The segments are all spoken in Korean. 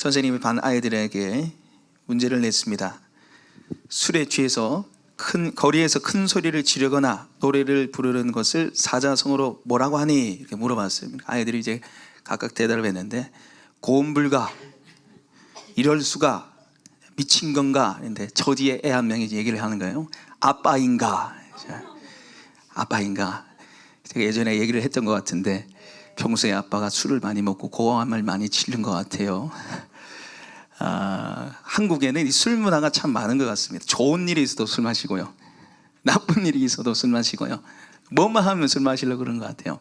선생님이 반 아이들에게 문제를 냈습니다. 술에 취해서 큰 거리에서 큰 소리를 지르거나 노래를 부르는 것을 사자성어로 뭐라고 하니 이렇게 물어봤어요. 아이들이 이제 각각 대답을 했는데 고음 불가 이럴 수가 미친 건가 근데 저 뒤에 애 한 명이 얘기를 하는 거예요. 아빠인가 아빠인가 제가 예전에 얘기를 했던 것 같은데 평소에 아빠가 술을 많이 먹고 고함을 많이 치른 것 같아요. 아, 한국에는 이 술 문화가 참 많은 것 같습니다. 좋은 일이 있어도 술 마시고요. 나쁜 일이 있어도 술 마시고요. 뭐만 하면 술 마시려고 그런 것 같아요.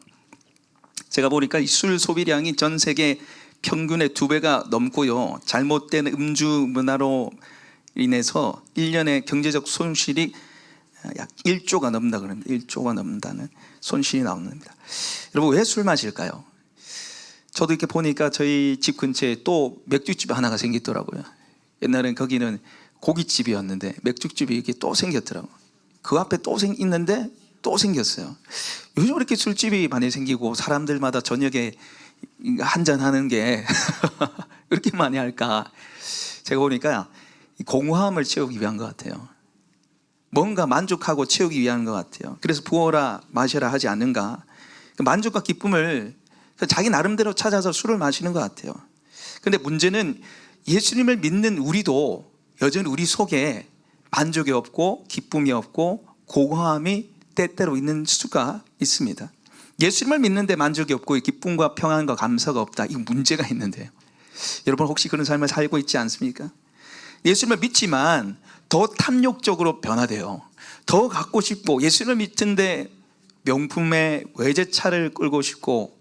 제가 보니까 이 술 소비량이 전 세계 평균의 두 배가 넘고요. 잘못된 음주 문화로 인해서 1년에 경제적 손실이 약 1조가 넘는다 그럽니다. 1조가 넘는다는 손실이 나옵니다. 여러분 왜 술 마실까요? 저도 이렇게 보니까 저희 집 근처에 또 맥주집 하나가 생기더라고요. 옛날엔 거기는 고깃집이었는데 맥주집이 이렇게 또 생겼더라고요. 그 앞에 또 생, 있는데 또 생겼어요. 요즘 이렇게 술집이 많이 생기고 사람들마다 저녁에 한잔 하는 게 이렇게 많이 할까? 제가 보니까 이 공허함을 채우기 위한 것 같아요. 뭔가 만족하고 채우기 위한 것 같아요. 그래서 부어라 마셔라 하지 않는가? 그 만족과 기쁨을 자기 나름대로 찾아서 술을 마시는 것 같아요. 근데 문제는 예수님을 믿는 우리도 여전히 우리 속에 만족이 없고 기쁨이 없고 공허함이 때때로 있는 수가 있습니다. 예수님을 믿는데 만족이 없고 기쁨과 평안과 감사가 없다. 이 문제가 있는데요. 여러분 혹시 그런 삶을 살고 있지 않습니까? 예수님을 믿지만 더 탐욕적으로 변화돼요. 더 갖고 싶고 예수님을 믿는데 명품의 외제차를 끌고 싶고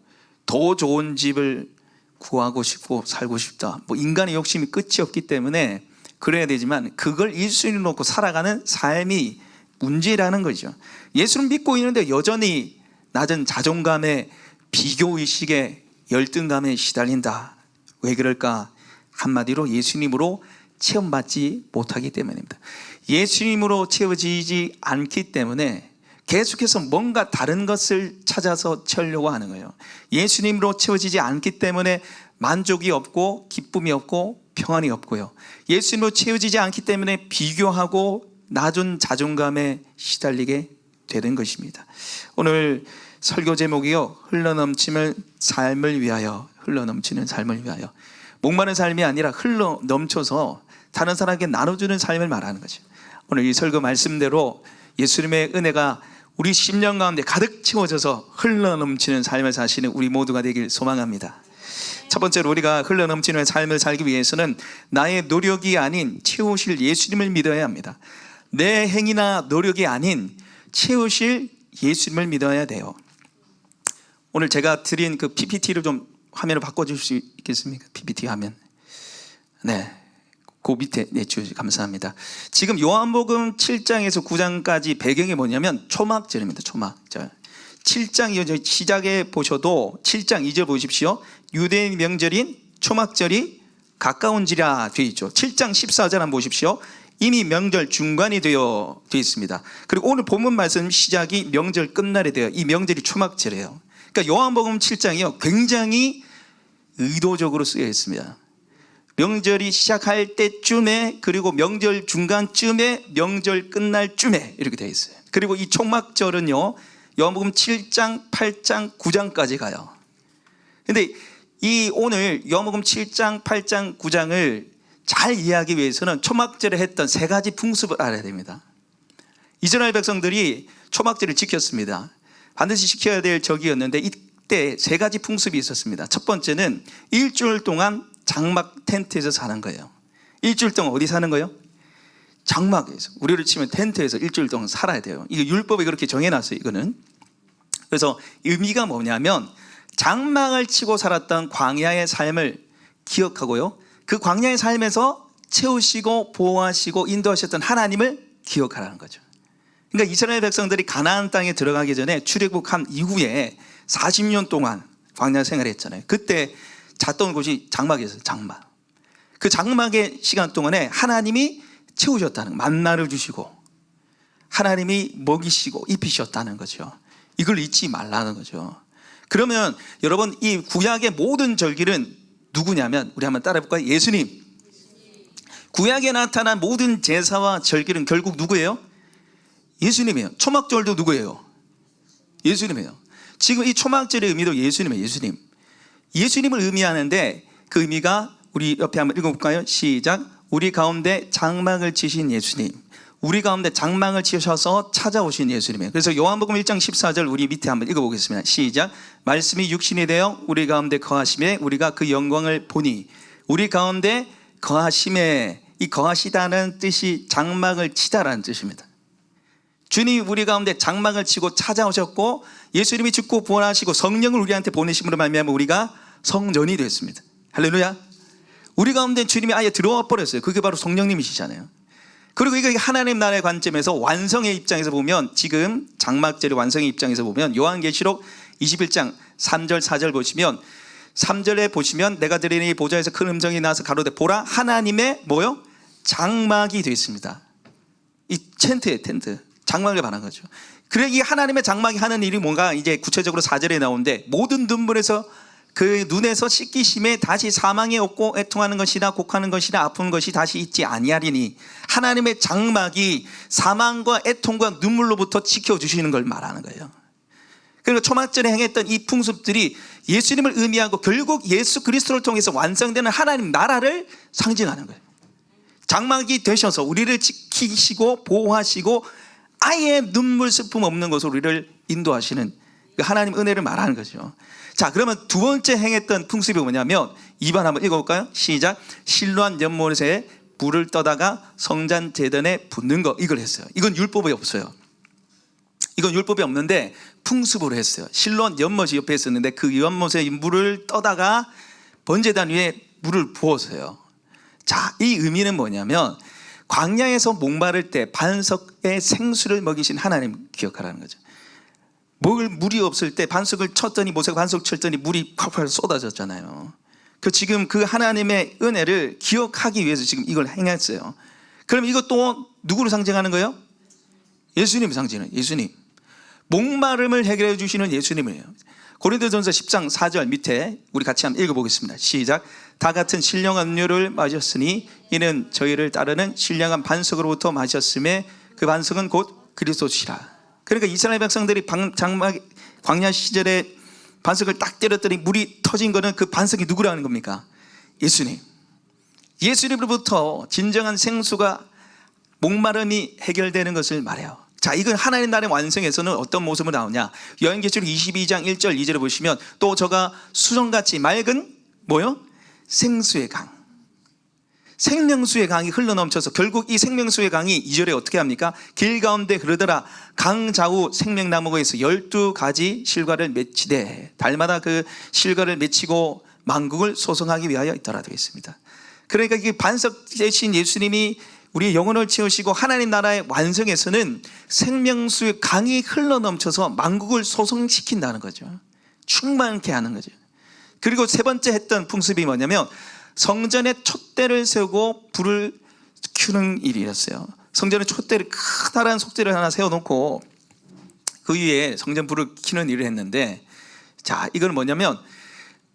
더 좋은 집을 구하고 싶고 살고 싶다. 뭐 인간의 욕심이 끝이 없기 때문에 그래야 되지만 그걸 1순위로 놓고 살아가는 삶이 문제라는 거죠. 예수를 믿고 있는데 여전히 낮은 자존감에 비교의식에 열등감에 시달린다. 왜 그럴까? 한마디로 예수님으로 체험받지 못하기 때문입니다. 예수님으로 채워지지 않기 때문에 계속해서 뭔가 다른 것을 찾아서 채우려고 하는 거예요. 예수님으로 채워지지 않기 때문에 만족이 없고 기쁨이 없고 평안이 없고요. 예수님으로 채워지지 않기 때문에 비교하고 낮은 자존감에 시달리게 되는 것입니다. 오늘 설교 제목이요. 흘러넘치는 삶을 위하여 흘러넘치는 삶을 위하여 목마른 삶이 아니라 흘러 넘쳐서 다른 사람에게 나눠주는 삶을 말하는 거죠. 오늘 이 설교 말씀대로 예수님의 은혜가 우리 심령 가운데 가득 채워져서 흘러넘치는 삶을 사시는 우리 모두가 되길 소망합니다. 첫 번째로 우리가 흘러넘치는 삶을 살기 위해서는 나의 노력이 아닌 채우실 예수님을 믿어야 합니다. 내 행위나 노력이 아닌 채우실 예수님을 믿어야 돼요. 오늘 제가 드린 그 PPT를 좀 화면을 바꿔줄 수 있겠습니까? PPT 화면. 네. 그 밑에 내주셔서 감사합니다. 지금 요한복음 7장에서 9장까지 배경이 뭐냐면 초막절입니다. 초막절. 7장 이어져 시작에 보셔도 7장 2절 보십시오. 유대인 명절인 초막절이 가까운지라 되어 있죠. 7장 14절 한번 보십시오. 이미 명절 중간이 되어 되어 있습니다. 그리고 오늘 본문 말씀 시작이 명절 끝날에 되어 이 명절이 초막절이에요. 그러니까 요한복음 7장이요. 굉장히 의도적으로 쓰여 있습니다. 명절이 시작할 때쯤에 그리고 명절 중간쯤에 명절 끝날 쯤에 이렇게 되어 있어요. 그리고 이 총막절은요. 요한복음 7장, 8장, 9장까지 가요. 근데 이 오늘 요한복음 7장, 8장, 9장을 잘 이해하기 위해서는 초막절에 했던 세 가지 풍습을 알아야 됩니다. 이스라엘 백성들이 초막절을 지켰습니다. 반드시 지켜야 될 적이었는데 이때 세 가지 풍습이 있었습니다. 첫 번째는 일주일 동안 장막 텐트에서 사는 거예요. 일주일 동안 어디 사는 거예요? 장막에서. 우리를 치면 텐트에서 일주일 동안 살아야 돼요. 이거 율법에 그렇게 정해놨어요. 이거는. 그래서 의미가 뭐냐면 장막을 치고 살았던 광야의 삶을 기억하고요. 그 광야의 삶에서 채우시고 보호하시고 인도하셨던 하나님을 기억하라는 거죠. 그러니까 이스라엘 백성들이 가나안 땅에 들어가기 전에 출애굽한 이후에 40년 동안 광야 생활했잖아요. 그때 잤던 곳이 장막이었어요. 장막. 그 장막의 시간 동안에 하나님이 채우셨다는 만나를 주시고 하나님이 먹이시고 입히셨다는 거죠. 이걸 잊지 말라는 거죠. 그러면 여러분 이 구약의 모든 절기는 누구냐면 우리 한번 따라해 볼까요? 예수님. 구약에 나타난 모든 제사와 절기는 결국 누구예요? 예수님이에요. 초막절도 누구예요? 예수님이에요. 지금 이 초막절의 의미도 예수님이에요. 예수님. 예수님을 의미하는데 그 의미가 우리 옆에 한번 읽어볼까요? 시작. 우리 가운데 장막을 치신 예수님. 우리 가운데 장막을 치셔서 찾아오신 예수님이에요. 그래서 요한복음 1장 14절 우리 밑에 한번 읽어보겠습니다. 시작. 말씀이 육신이 되어 우리 가운데 거하심에 우리가 그 영광을 보니 우리 가운데 거하심에 이 거하시다는 뜻이 장막을 치다라는 뜻입니다. 주님이 우리 가운데 장막을 치고 찾아오셨고 예수님이 죽고 부활하시고 성령을 우리한테 보내심으로 말미암아 우리가 성전이 됐습니다. 할렐루야. 우리 가운데 주님이 아예 들어와 버렸어요. 그게 바로 성령님이시잖아요. 그리고 이게 하나님 나라의 관점에서 완성의 입장에서 보면 지금 장막절의 완성의 입장에서 보면 요한계시록 21장 3절 4절 보시면 3절에 보시면 내가 드리니 보좌에서 큰 음성이 나서 가로되 보라 하나님의 뭐요? 장막이 되어 있습니다. 이 텐트에 텐트 장막을 말한 거죠. 그래 이 하나님의 장막이 하는 일이 뭔가 이제 구체적으로 4절에 나오는데 모든 눈물에서 그 눈에서 씻기심에 다시 사망이 없고 애통하는 것이나 곡하는 것이나 아픈 것이 다시 있지 아니하리니 하나님의 장막이 사망과 애통과 눈물로부터 지켜주시는 걸 말하는 거예요. 그리고 초막절에 행했던 이 풍습들이 예수님을 의미하고 결국 예수 그리스도를 통해서 완성되는 하나님 나라를 상징하는 거예요. 장막이 되셔서 우리를 지키시고 보호하시고 아예 눈물 슬픔 없는 것으로 우리를 인도하시는 그 하나님 은혜를 말하는 거죠. 자, 그러면 두 번째 행했던 풍습이 뭐냐면 2번 한번 읽어볼까요? 시작. 실로한 연못에 불을 떠다가 성전 재단에 붓는 거 이걸 했어요. 이건 율법에 없어요. 이건 율법이 없는데 풍습으로 했어요. 실로한 연못이 옆에 있었는데 그 연못에 물을 떠다가 번제단 위에 물을 부었어요. 자, 이 의미는 뭐냐면 광야에서 목마를 때 반석의 생수를 먹이신 하나님 기억하라는 거죠. 먹을 물이 없을 때 반석을 쳤더니 모세가 반석 쳤더니 물이 콸콸 쏟아졌잖아요. 그 지금 그 하나님의 은혜를 기억하기 위해서 지금 이걸 행했어요. 그럼 이것도 누구를 상징하는 거예요? 예수님 상징은 예수님. 목마름을 해결해 주시는 예수님이에요. 고린도전서 10장 4절 밑에 우리 같이 한번 읽어보겠습니다. 시작. 다 같은 신령한 음료를 마셨으니 이는 저희를 따르는 신령한 반석으로부터 마셨음에 그 반석은 곧 그리스도시라. 그러니까 이스라엘 백성들이 방- 장막 광야 시절에 반석을 딱 때렸더니 물이 터진 거는 그 반석이 누구라는 겁니까? 예수님. 예수님으로부터 진정한 생수가 목마름이 해결되는 것을 말해요. 자, 이건 하나님 나라의 완성에서는 어떤 모습으로 나오냐? 여행계시록 22장 1절 2절을 보시면 또 저가 수정같이 맑은 뭐요? 생수의 강. 생명수의 강이 흘러넘쳐서 결국 이 생명수의 강이 2절에 어떻게 합니까? 길 가운데 흐르더라 강 좌우 생명나무에서 열두 가지 실과를 맺히되 달마다 그 실과를 맺히고 만국을 소송하기 위하여 있더라 되어 있습니다. 그러니까 이 반석 대신 예수님이 우리의 영혼을 채우시고 하나님 나라의 완성에서는 생명수의 강이 흘러넘쳐서 만국을 소송시킨다는 거죠. 충만케 하는 거죠. 그리고 세 번째 했던 풍습이 뭐냐면 성전에 촛대를 세우고 불을 켜는 일이었어요. 성전에 촛대를 커다란 속대를 하나 세워놓고 그 위에 성전 불을 켜는 일을 했는데 자 이건 뭐냐면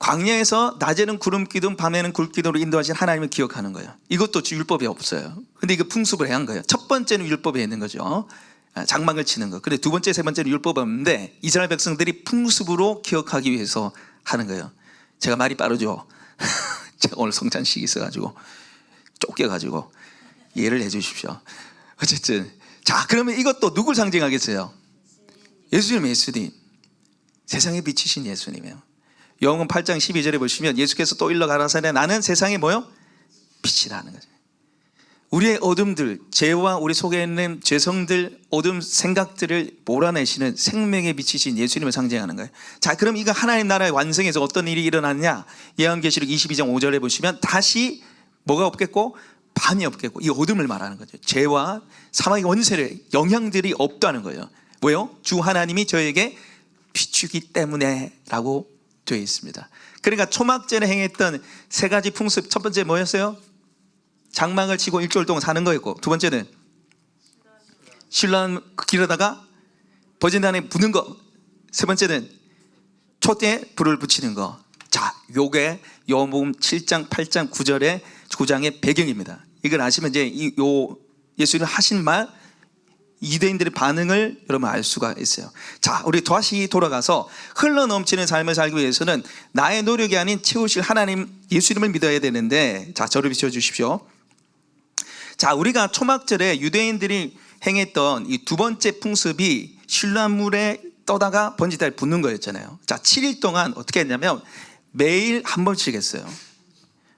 광야에서 낮에는 구름 기둥 밤에는 굴 기둥으로 인도하신 하나님을 기억하는 거예요. 이것도 율법에 없어요. 근데 이거 풍습을 해야 한 거예요. 첫 번째는 율법에 있는 거죠. 아, 장막을 치는 거. 근데 두 번째, 세 번째는 율법이 없는데 이스라엘 백성들이 풍습으로 기억하기 위해서 하는 거예요. 제가 말이 빠르죠. 제가 오늘 성찬식이 있어가지고 쫓겨가지고 이해를 해주십시오. 어쨌든 자 그러면 이것도 누굴 상징하겠어요? 예수님, 예수님. 세상에 비치신 예수님이에요. 영은 8장 12절에 보시면 예수께서 또 일러 가라사대 나는 세상에 뭐요? 빛이라는 거죠. 우리의 어둠들, 죄와 우리 속에 있는 죄성들, 어둠 생각들을 몰아내시는 생명에 비치신 예수님을 상징하는 거예요. 자, 그럼 이거 하나님 나라의 완성에서 어떤 일이 일어나느냐? 예언계시록 22장 5절에 보시면 다시 뭐가 없겠고 밤이 없겠고 이 어둠을 말하는 거죠. 죄와 사망의 원세를 영향들이 없다는 거예요. 왜요? 주 하나님이 저에게 비추기 때문에라고 되어 있습니다. 그러니까 초막절에 행했던 세 가지 풍습 첫 번째 뭐였어요? 장막을 치고 일주일 동안 사는 거였고 두 번째는 신랑 길어다가 버진단에 부는 거. 세 번째는 촛대에 불을 붙이는 거. 자, 요게 요복음 7장, 8장, 9절의 9장의 배경입니다. 이걸 아시면 이제 이, 요 예수님 하신 말 유대인들의 반응을 여러분 알 수가 있어요. 자, 우리 다시 돌아가서 흘러 넘치는 삶을 살기 위해서는 나의 노력이 아닌 채우실 하나님 예수님을 믿어야 되는데 자, 저를 비춰 주십시오. 자, 우리가 초막절에 유대인들이 행했던 이 두 번째 풍습이 신라물에 떠다가 번지달 붓는 거였잖아요. 자, 7일 동안 어떻게 했냐면 매일 한 번씩 했어요.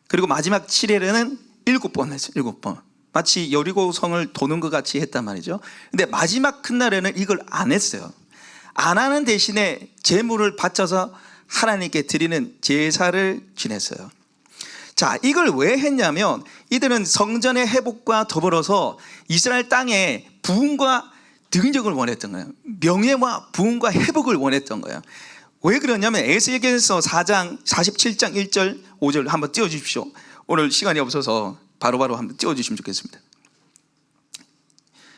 그리고 마지막 7일에는 일곱 번 했어요. 일곱 번. 마치 여리고 성을 도는 것 같이 했단 말이죠. 근데 마지막 큰 날에는 이걸 안 했어요. 안 하는 대신에 제물을 바쳐서 하나님께 드리는 제사를 지냈어요. 자, 이걸 왜 했냐면 이들은 성전의 회복과 더불어서 이스라엘 땅에 부흥과 등적을 원했던 거예요. 명예와 부흥과 회복을 원했던 거예요. 왜 그러냐면 에스겔서 4장 47장 1절 5절 한번 띄워 주십시오. 오늘 시간이 없어서 바로바로 한번 띄워 주시면 좋겠습니다.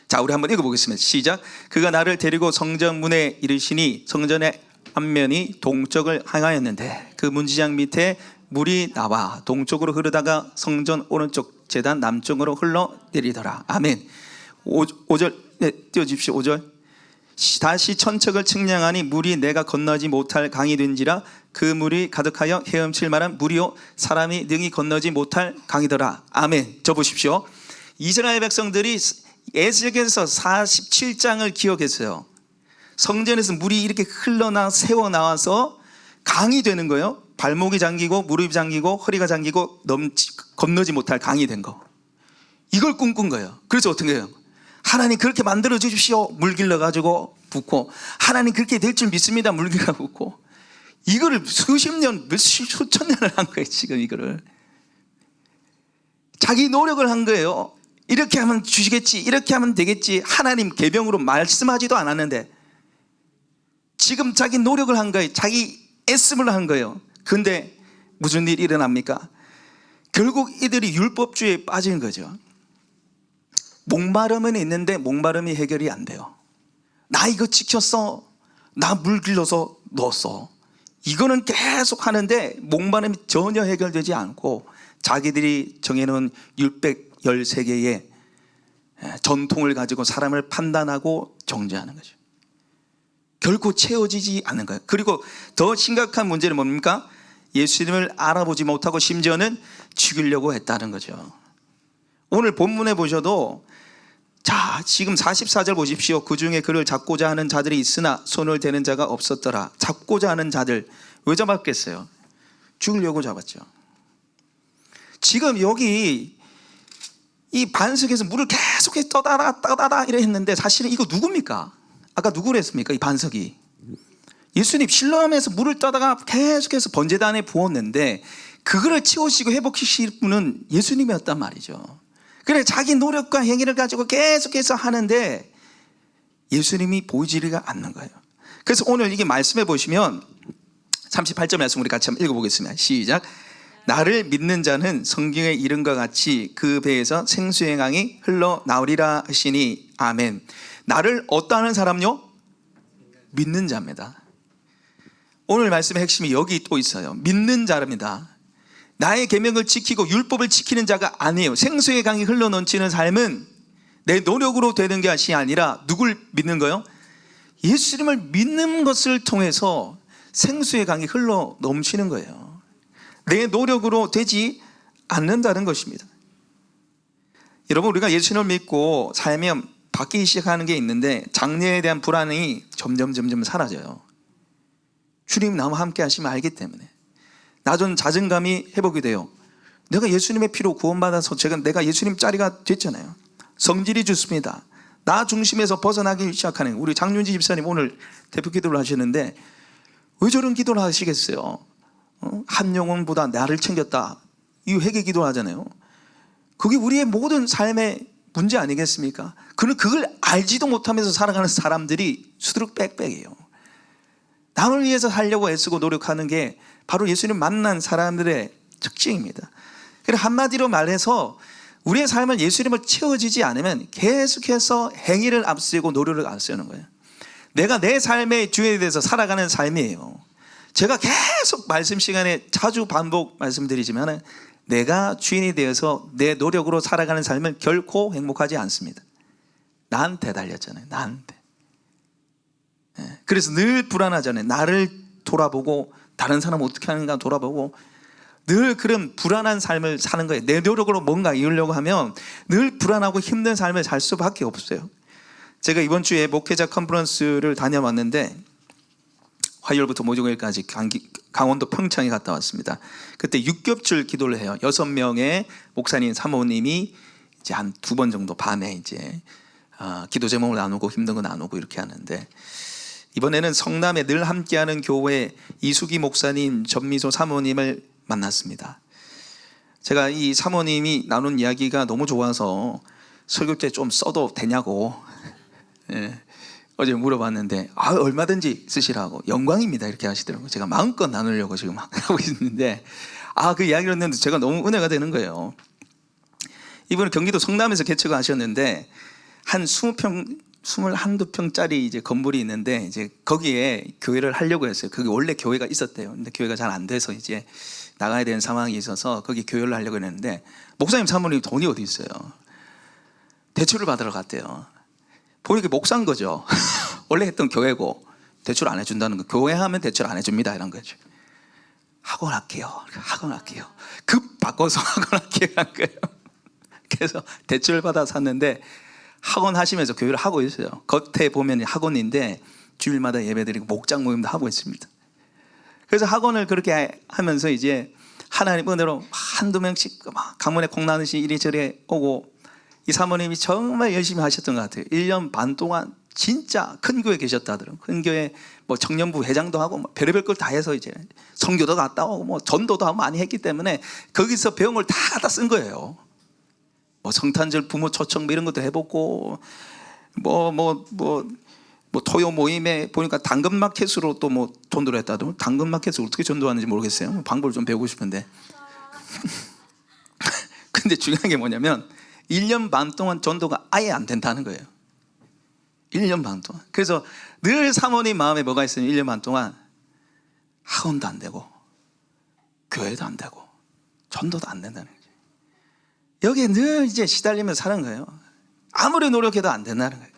자, 우리 한번 읽어 보겠습니다. 시작. 그가 나를 데리고 성전 문에 이르시니 성전의 앞면이 동쪽을 향하였는데 그 문지장 밑에 물이 나와 동쪽으로 흐르다가 성전 오른쪽 재단 남쪽으로 흘러 내리더라. 아멘. 5, 절 네, 띄워 주십시오. 5절. 다시 천척을 측량하니 물이 내가 건너지 못할 강이 된지라 그 물이 가득하여 헤엄칠 만한 물이요 사람이 능히 건너지 못할 강이더라. 아멘. 저 보십시오. 이스라엘 백성들이 에스겔서 47장을 기억했어요. 성전에서 물이 이렇게 흘러나 새어 나와서 강이 되는 거예요. 발목이 잠기고 무릎이 잠기고 허리가 잠기고 넘치, 건너지 못할 강이 된 거. 이걸 꿈꾼 거예요. 그래서 어떻게 해요? 하나님 그렇게 만들어 주십시오. 물 길러 가지고 붓고 하나님 그렇게 될 줄 믿습니다. 물 길러 붓고 이거를 수십 년, 수천 년을 한 거예요. 지금 이거를 자기 노력을 한 거예요. 이렇게 하면 주시겠지, 이렇게 하면 되겠지. 하나님 개병으로 말씀하지도 않았는데 지금 자기 노력을 한 거예요. 자기 애씀을 한 거예요. 근데 무슨 일이 일어납니까? 결국 이들이 율법주의에 빠진 거죠. 목마름은 있는데 목마름이 해결이 안 돼요. 나 이거 지켰어. 나 물 길러서 넣었어. 이거는 계속 하는데 목마름이 전혀 해결되지 않고 자기들이 정해놓은 613개의 전통을 가지고 사람을 판단하고 정죄하는 거죠. 결코 채워지지 않는 거예요. 그리고 더 심각한 문제는 뭡니까? 예수님을 알아보지 못하고 심지어는 죽이려고 했다는 거죠. 오늘 본문에 보셔도 자, 지금 44절 보십시오. 그 중에 그를 잡고자 하는 자들이 있으나 손을 대는 자가 없었더라. 잡고자 하는 자들 왜 잡았겠어요? 죽으려고 잡았죠. 지금 여기 이 반석에서 물을 계속해서 떠다라 떠다라 이래 했는데 사실은 이거 누굽니까? 아까 누구를 했습니까? 이 반석이 예수님 실로암에서 물을 떠다가 계속해서 번제단에 부었는데 그거를 치우시고 회복시킬 분은 예수님이었단 말이죠. 그래 자기 노력과 행위를 가지고 계속해서 하는데 예수님이 보이지가 않는 거예요. 그래서 오늘 이게 말씀해 보시면 38절 말씀 우리 같이 한번 읽어보겠습니다. 시작. 나를 믿는 자는 성경의 이름과 같이 그 배에서 생수의 강이 흘러 나오리라 하시니 아멘. 나를 어떠하는 사람요? 믿는 자입니다. 오늘 말씀의 핵심이 여기 또 있어요. 믿는 자입니다. 나의 계명을 지키고 율법을 지키는 자가 아니에요. 생수의 강이 흘러 넘치는 삶은 내 노력으로 되는 것이 아니라 누굴 믿는 거요? 예수님을 믿는 것을 통해서 생수의 강이 흘러 넘치는 거예요. 내 노력으로 되지 않는다는 것입니다. 여러분 우리가 예수님을 믿고 살면 바뀌기 시작하는 게 있는데 장래에 대한 불안이 점점 점점 사라져요. 주님 나와 함께 하시면 알기 때문에 낮은 자존감이 회복이 돼요. 내가 예수님의 피로 구원받아서 제가 내가 예수님 짜리가 됐잖아요. 성질이 좋습니다. 나 중심에서 벗어나기 시작하는 우리 장윤지 집사님 오늘 대표 기도를 하시는데 왜 저런 기도를 하시겠어요? 어? 한 영혼보다 나를 챙겼다. 이 회개 기도를 하잖아요. 그게 우리의 모든 삶의 문제 아니겠습니까? 그는 그걸 알지도 못하면서 살아가는 사람들이 수두룩 빽빽해요. 남을 위해서 살려고 애쓰고 노력하는 게 바로 예수님 만난 사람들의 특징입니다. 그래서 한마디로 말해서 우리의 삶은 예수님을 채워지지 않으면 계속해서 행위를 앞세우고 노력을 앞세우는 거예요. 내가 내 삶의 주에 대해서 살아가는 삶이에요. 제가 계속 말씀 시간에 자주 반복 말씀드리지만 내가 주인이 되어서 내 노력으로 살아가는 삶은 결코 행복하지 않습니다. 나한테 달렸잖아요. 나한테. 예, 그래서 늘 불안하잖아요. 나를 돌아보고 다른 사람 어떻게 하는가 돌아보고 늘 그런 불안한 삶을 사는 거예요. 내 노력으로 뭔가 이루려고 하면 늘 불안하고 힘든 삶을 살 수밖에 없어요. 제가 이번 주에 목회자 컨퍼런스를 다녀왔는데 화요일부터 목요일까지 강원도 평창에 갔다 왔습니다. 그때 육겹줄 기도를 해요. 여섯 명의 목사님 사모님이 이제 한 두 번 정도 밤에 이제 아, 기도 제목을 나누고 힘든 거 나누고 이렇게 하는데 이번에는 성남에 늘 함께하는 교회 이수기 목사님, 전미소 사모님을 만났습니다. 제가 이 사모님이 나눈 이야기가 너무 좋아서 설교 때 좀 써도 되냐고 예, 어제 물어봤는데 아, 얼마든지 쓰시라고 영광입니다 이렇게 하시더라고요. 제가 마음껏 나누려고 지금 하고 있는데 아 그 이야기를 했는데 제가 너무 은혜가 되는 거예요. 이분은 경기도 성남에서 개척을 하셨는데 한 20평 21~2평짜리 이제 건물이 있는데 이제 거기에 교회를 하려고 했어요. 그게 원래 교회가 있었대요. 근데 교회가 잘 안 돼서 이제 나가야 되는 상황이 있어서 거기 교회를 하려고 했는데 목사님 사모님 돈이 어디 있어요? 대출을 받으러 갔대요. 보니까 목사인 거죠. 원래 했던 교회고 대출 안 해준다는 거. 교회 하면 대출 안 해줍니다 이런 거죠. 학원 할게요. 학원 할게요. 급 바꿔서 학원 할게요. 그래서 대출을 받아 샀는데 학원 하시면서 교회를 하고 있어요. 겉에 보면 학원인데 주일마다 예배드리고 목장 모임도 하고 있습니다. 그래서 학원을 그렇게 하면서 이제 하나님 은혜로 한두 명씩 막 가문에 콩나듯이 이리저리 오고 이 사모님이 정말 열심히 하셨던 것 같아요. 1년 반 동안 진짜 큰 교회 계셨다 하더라고요. 큰 교회 뭐 청년부 회장도 하고 뭐 별의별 걸 다 해서 이제 성교도 갔다 오고 뭐 전도도 많이 했기 때문에 거기서 배운 걸 다 갖다 쓴 거예요. 뭐 성탄절 부모 초청 뭐 이런 것도 해보고 뭐 뭐 뭐 뭐 토요 모임에 보니까 당근 마켓으로 또 뭐 전도를 했다도 당근 마켓을 어떻게 전도하는지 모르겠어요. 뭐 방법을 좀 배우고 싶은데. 근데 중요한 게 뭐냐면 1년 반 동안 전도가 아예 안 된다는 거예요. 1년 반 동안. 그래서 늘 사모님 마음에 뭐가 있으면 1년 반 동안 학원도 안 되고 교회도 안 되고 전도도 안 된다는 거죠. 여기에 늘 이제 시달리면서 사는 거예요. 아무리 노력해도 안 된다는 거예요.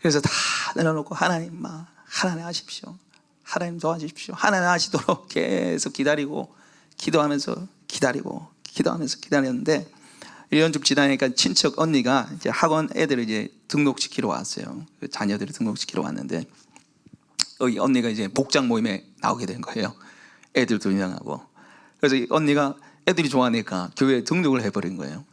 그래서 다 내려놓고 하나님만 하나님 하십시오. 하나님 도와주십시오. 하나님 하시도록 계속 기다리고 기도하면서 기다리고 기도하면서 기다렸는데 1년 좀 지나니까 친척 언니가 이제 학원 애들을 이제 등록시키러 왔어요. 그 자녀들을 등록시키러 왔는데 여기 언니가 이제 목장 모임에 나오게 된 거예요. 애들 두 명하고. 그래서 이 언니가 애들이 좋아하니까 교회에 등록을 해버린 거예요.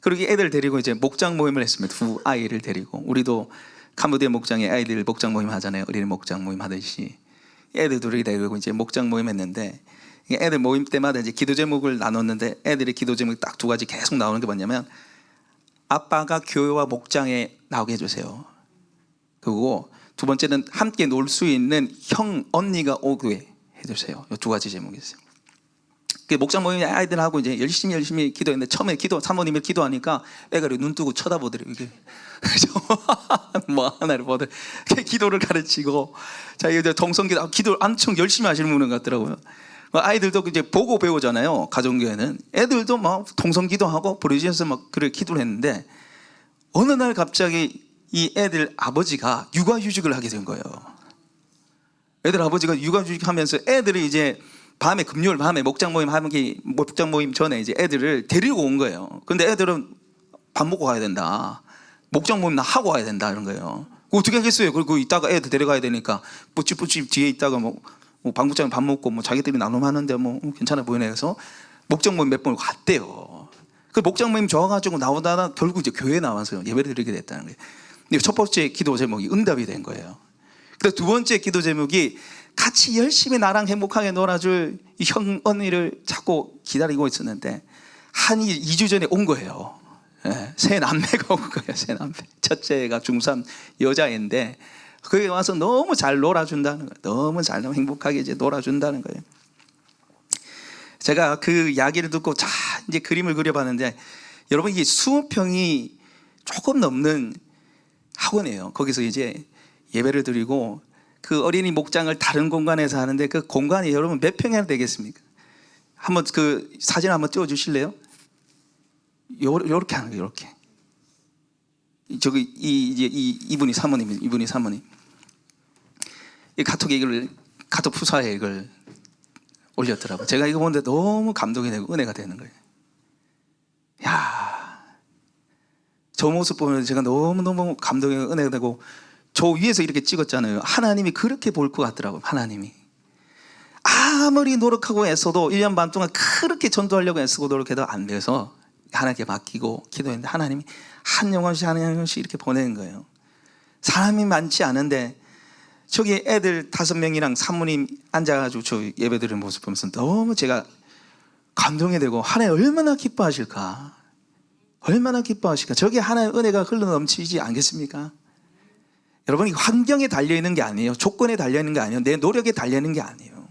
그러기 애들 데리고 이제 목장 모임을 했습니다. 두 아이를 데리고 우리도 캄보디아 목장에 아이들 목장 모임 하잖아요. 어린이 목장 모임 하듯이 애들 둘이 데리고 이제 목장 모임 했는데 애들 모임 때마다 이제 기도 제목을 나눴는데 애들의 기도 제목이 딱 두 가지 계속 나오는 게 뭐냐면 아빠가 교회와 목장에 나오게 해주세요. 그리고 두 번째는 함께 놀 수 있는 형 언니가 오게 해주세요. 이 두 가지 제목이 있어요. 그 목장 모임 아이들하고 이제 열심히 열심히 기도했는데 처음에 기도 사모님이 기도하니까 애가 눈 뜨고 쳐다보더래요. 이게 뭐 하나를 보더 기도를 가르치고 자 이제 동성기도 아, 기도 엄청 열심히 하시는 분 같더라고요. 뭐 아이들도 이제 보고 배우잖아요. 가정교회는 애들도 막 동성기도하고 부르짖어서 막 그래 기도를 했는데 어느 날 갑자기 이 애들 아버지가 육아휴직을 하게 된 거예요. 애들 아버지가 육아휴직하면서 애들이 이제 밤에 금요일 밤에 목장 모임 하기 목장 모임 전에 이제 애들을 데리고 온 거예요. 근데 애들은 밥 먹고 가야 된다. 목장 모임 나 하고 와야 된다 이런 거예요. 어떻게 하겠어요? 그리고 이따가 애들 데려가야 되니까 뿌찌뿌찌 뒤에 있다가 뭐, 뭐 방국장에 밥 먹고 뭐 자기들이 나눔 하는데 뭐 괜찮아 보이네 해서 목장 모임 몇 번 갔대요. 그 목장 모임 좋아가지고 나오다가 결국 이제 교회 에 나와서 예배를 드리게 됐다는 거예요. 첫 번째 기도 제목이 응답이 된 거예요. 근데 두 번째 기도 제목이 같이 열심히 나랑 행복하게 놀아줄 이형 언니를 찾고 기다리고 있었는데 한 2주 전에 온 거예요. 예, 새 남매가 온 거예요. 새 남매. 첫째가 중3 여자인데 거기 와서 너무 잘 놀아준다는 거예요. 너무 잘 너무 행복하게 이제 놀아준다는 거예요. 제가 그 이야기를 듣고 자 이제 그림을 그려봤는데 여러분 이게 20평이 조금 넘는 학원이에요. 거기서 이제 예배를 드리고 그 어린이 목장을 다른 공간에서 하는데 그 공간이 여러분 몇 평이나 되겠습니까? 한번 그 사진 한번 띄워 주실래요? 요 요렇게 하는 거예요. 요렇게. 저기 이 이제 이 이분이 사모님 이분이 사모님. 이 카톡에 이걸 카톡 푸사에 이걸 올렸더라고. 제가 이거 보는데 너무 감동이 되고 은혜가 되는 거예요. 야, 저 모습 보면 제가 너무 너무 감동이 은혜가 되고 저 위에서 이렇게 찍었잖아요. 하나님이 그렇게 볼 것 같더라고. 하나님이 아무리 노력하고 애써도 1년 반 동안 그렇게 전도하려고 애쓰고 노력해도 안 돼서 하나님께 맡기고 기도했는데 하나님이 한 영혼씩 한 영혼씩 이렇게 보내는 거예요. 사람이 많지 않은데 저기 애들 다섯 명이랑 사모님 앉아가지고 저 예배 드리는 모습 보면서 너무 제가 감동이 되고 하나님 얼마나 기뻐하실까 얼마나 기뻐하실까 저게 하나의 은혜가 흘러 넘치지 않겠습니까 여러분 이 환경에 달려있는 게 아니에요 조건에 달려있는 게 아니에요 내 노력에 달려있는 게 아니에요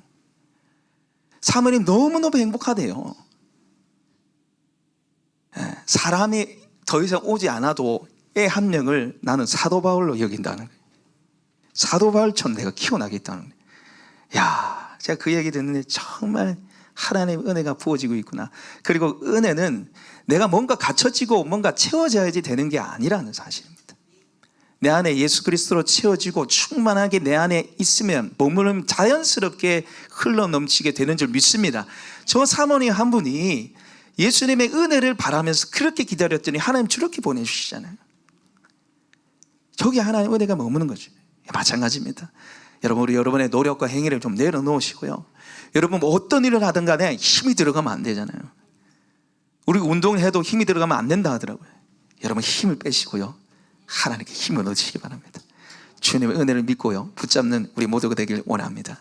사모님 너무너무 행복하대요 예, 사람이 더 이상 오지 않아도 애 한 명을 나는 사도 바울로 여긴다는 사도 바울처럼 내가 키워나겠다는 거예요. 야, 제가 그 얘기 듣는데 정말 하나님의 은혜가 부어지고 있구나. 그리고 은혜는 내가 뭔가 갖춰지고 뭔가 채워져야지 되는 게 아니라는 사실입니다. 내 안에 예수 그리스도로 채워지고 충만하게 내 안에 있으면 몸은 자연스럽게 흘러 넘치게 되는 줄 믿습니다. 저 사모님 한 분이 예수님의 은혜를 바라면서 그렇게 기다렸더니 하나님 저렇게 보내주시잖아요. 저기 하나님 은혜가 머무는 거죠. 마찬가지입니다. 여러분 우리 여러분의 노력과 행위를 좀 내려놓으시고요. 여러분 뭐 어떤 일을 하든 간에 힘이 들어가면 안 되잖아요. 우리 운동을 해도 힘이 들어가면 안 된다 하더라고요. 여러분 힘을 빼시고요. 하나님께 힘을 얻으시기 바랍니다. 주님의 은혜를 믿고요. 붙잡는 우리 모두가 되길 원합니다.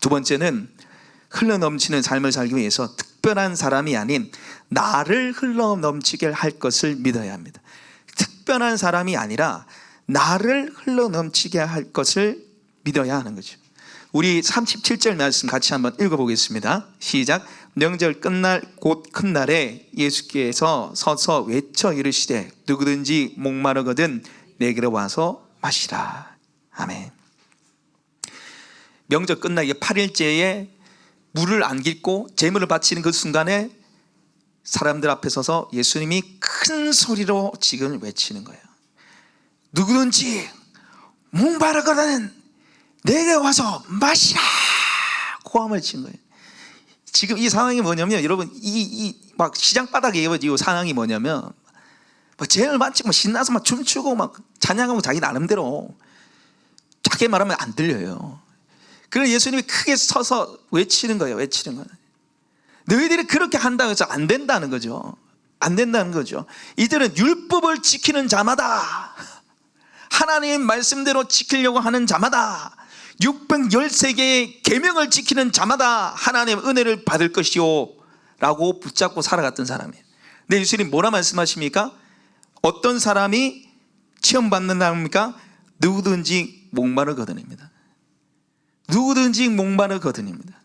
두 번째는 흘러 넘치는 삶을 살기 위해서 특별한 사람이 아닌 나를 흘러 넘치게 할 것을 믿어야 합니다. 특별한 사람이 아니라 나를 흘러 넘치게 할 것을 믿어야 하는 거죠. 우리 37절 말씀 같이 한번 읽어보겠습니다. 시작. 명절 끝날 곧 큰 날에 예수께서 서서 외쳐 이르시되 누구든지 목마르거든 내게로 와서 마시라. 아멘. 명절 끝날 8일째에 물을 안 깃고 제물을 바치는 그 순간에 사람들 앞에 서서 예수님이 큰 소리로 지금 외치는 거예요. 누구든지 목마르거든 내게 와서 마시라 고함을 친 거예요. 지금 이 상황이 뭐냐면 여러분 이 이 막 시장 바닥에 이어지고 상황이 뭐냐면 뭐 제일 많지 뭐 신나서 막 춤추고 막 찬양하고 자기 나름대로 작게 말하면 안 들려요. 그래서 예수님이 크게 서서 외치는 거예요. 외치는 거예요. 너희들이 그렇게 한다고 해서 안 된다는 거죠. 안 된다는 거죠. 이들은 율법을 지키는 자마다 하나님 말씀대로 지키려고 하는 자마다 613개의 계명을 지키는 자마다 하나님의 은혜를 받을 것이요 라고 붙잡고 살아갔던 사람이에요. 근데 예수님 뭐라 말씀하십니까? 어떤 사람이 체험받는다입니까? 누구든지 목마르거든입니다. 누구든지 목마르거든입니다.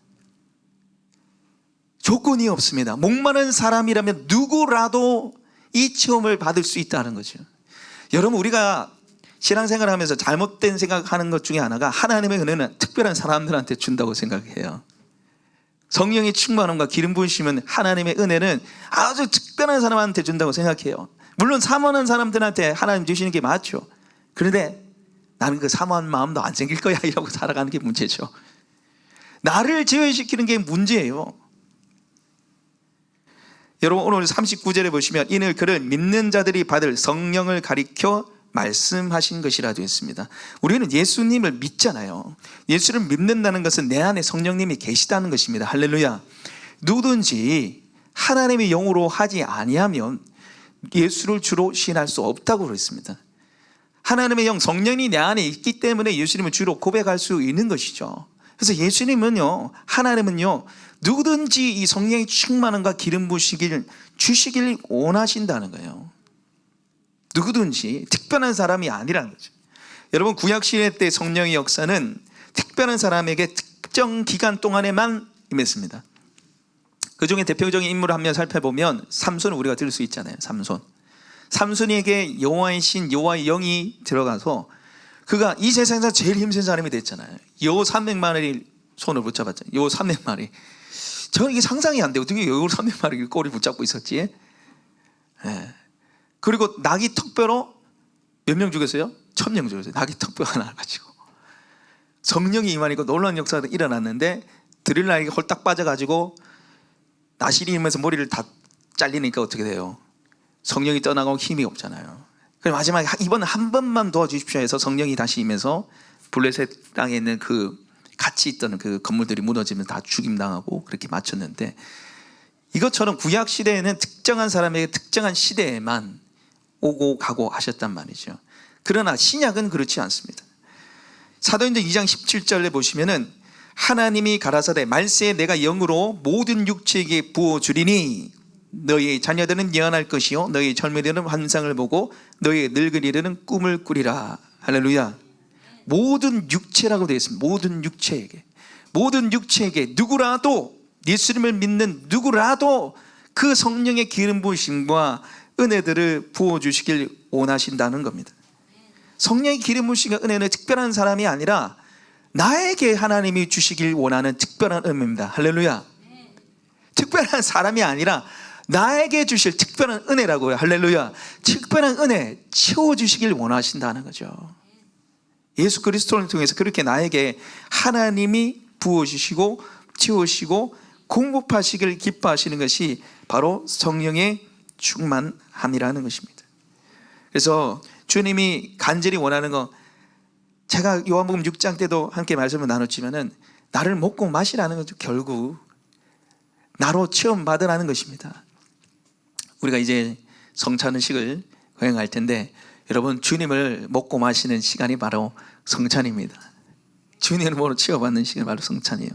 조건이 없습니다. 목마른 사람이라면 누구라도 이 체험을 받을 수 있다는 거죠. 여러분 우리가 신앙생활 하면서 잘못된 생각하는 것 중에 하나가 하나님의 은혜는 특별한 사람들한테 준다고 생각해요. 성령의 충만함과 기름 부으시면 하나님의 은혜는 아주 특별한 사람한테 준다고 생각해요. 물론 사모하는 사람들한테 하나님 주시는 게 맞죠. 그런데 나는 그 사모한 마음도 안 생길 거야 이러고 살아가는 게 문제죠. 나를 제외시키는 게 문제예요. 여러분 오늘 39절에 보시면 이는 그를 믿는 자들이 받을 성령을 가리켜 말씀하신 것이라 되어 있습니다. 우리는 예수님을 믿잖아요. 예수를 믿는다는 것은 내 안에 성령님이 계시다는 것입니다. 할렐루야. 누구든지 하나님의 영으로 하지 아니하면 예수를 주로 신할 수 없다고 그랬습니다. 하나님의 영 성령이 내 안에 있기 때문에 예수님을 주로 고백할 수 있는 것이죠. 그래서 예수님은요, 하나님은요, 누구든지 이 성령의 충만함과 기름 부시길 주시길 원하신다는 거예요. 누구든지 특별한 사람이 아니라는 거죠. 여러분 구약 시대 때 성령의 역사는 특별한 사람에게 특정 기간 동안에만 임했습니다. 그 중에 대표적인 인물을 한명 살펴보면 삼손을 우리가 들을 수 있잖아요. 삼손. 삼손에게 여호와의 신 여호와의 영이 들어가서 그가 이 세상에서 제일 힘센 사람이 됐잖아요. 요 300마리 손을 붙잡았잖아요. 요 300마리. 저는 이게 상상이 안 돼요. 어떻게 요 300마리 꼬리 붙잡고 있었지? 예. 그리고 낙이 턱뼈로 몇 명 죽였어요? 천 명 죽였어요. 낙이 턱뼈 하나 가지고. 성령이 임하니까 놀라운 역사가 일어났는데 드릴라에게 홀딱 빠져가지고 나실이 임해서 머리를 다 잘리니까 어떻게 돼요? 성령이 떠나고 힘이 없잖아요. 그래서 마지막에 이번 한 번만 도와주십시오 해서 성령이 다시 임해서 블레셋 땅에 있는 그 같이 있던 그 건물들이 무너지면 다 죽임당하고 그렇게 마쳤는데 이것처럼 구약 시대에는 특정한 사람에게 특정한 시대에만 오고 가고 하셨단 말이죠. 그러나 신약은 그렇지 않습니다. 사도행전 2장 17절에 보시면은 하나님이 가라사대 말세에 내가 영으로 모든 육체에게 부어 주리니 너희 자녀들은 예언할 것이요 너희 젊은이들은 환상을 보고 너희 늙은이들은 꿈을 꾸리라 할렐루야 모든 육체라고 되어 있습니다 모든 육체에게 모든 육체에게 누구라도 예수님을 믿는 누구라도 그 성령의 기름 부으심과 은혜들을 부어 주시길 원하신다는 겁니다 성령의 기름 부으심과 은혜는 특별한 사람이 아니라 나에게 하나님이 주시길 원하는 특별한 은혜입니다 할렐루야 특별한 사람이 아니라 나에게 주실 특별한 은혜라고요. 할렐루야. 특별한 은혜 채워주시길 원하신다는 거죠. 예수 그리스도를 통해서 그렇게 나에게 하나님이 부어주시고 채우시고 공급하시길 기뻐하시는 것이 바로 성령의 충만 함이라는 것입니다. 그래서 주님이 간절히 원하는 거 제가 요한복음 6장 때도 함께 말씀을 나눴지만은 나를 먹고 마시라는 거죠. 결국 나로 체험 받으라는 것입니다. 우리가 이제 성찬의식을 거행할 텐데 여러분 주님을 먹고 마시는 시간이 바로 성찬입니다. 주님을 먹으로 체험받는 시간이 바로 성찬이에요.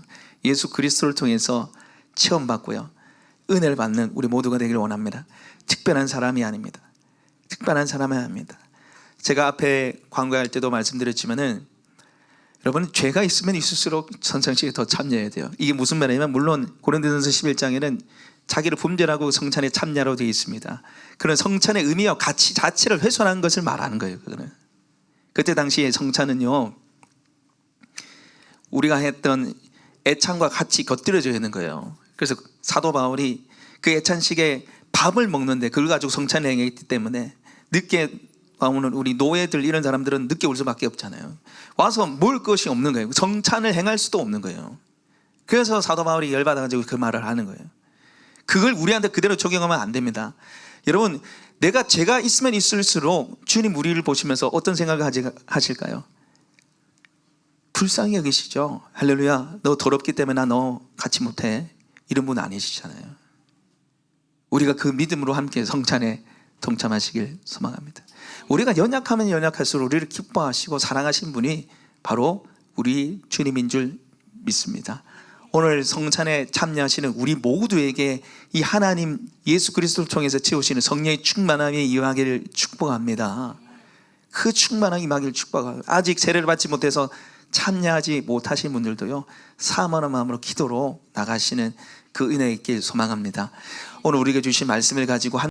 예수 그리스도를 통해서 체험받고요. 은혜를 받는 우리 모두가 되기를 원합니다. 특별한 사람이 아닙니다. 특별한 사람이 아닙니다. 제가 앞에 광고할 때도 말씀드렸지만은 여러분 죄가 있으면 있을수록 선상식에 더 참여해야 돼요. 이게 무슨 말이냐면 물론 고린도전서 11장에는 자기를 분별하고 성찬에 참여하라고 되어 있습니다. 그런 성찬의 의미와 가치 자체를 훼손한 것을 말하는 거예요. 그거는 그때 당시에 성찬은요 우리가 했던 애찬과 같이 곁들여져 있는 거예요. 그래서 사도 바울이 그 애찬식에 밥을 먹는데 그걸 가지고 성찬을 행했기 때문에 늦게 오는 우리 노예들 이런 사람들은 늦게 올 수밖에 없잖아요. 와서 먹을 것이 없는 거예요. 성찬을 행할 수도 없는 거예요. 그래서 사도 바울이 열받아가지고 그 말을 하는 거예요. 그걸 우리한테 그대로 적용하면 안 됩니다. 여러분, 내가 죄가 있으면 있을수록 주님 우리를 보시면서 어떤 생각을 하실까요? 불쌍히 여기시죠. 할렐루야. 너 더럽기 때문에 나 너 같이 못해. 이런 분 아니시잖아요. 우리가 그 믿음으로 함께 성찬에 동참하시길 소망합니다. 우리가 연약하면 연약할수록 우리를 기뻐하시고 사랑하신 분이 바로 우리 주님인 줄 믿습니다. 오늘 성찬에 참여하시는 우리 모두에게 이 하나님 예수 그리스도를 통해서 채우시는 성령의 충만함이 임하기를 축복합니다. 그 충만함이 임하기를 축복하고 아직 세례를 받지 못해서 참여하지 못하신 분들도요 사모하는 마음으로 기도로 나가시는 그 은혜 있길 소망합니다. 오늘 우리에게 주신 말씀을 가지고 한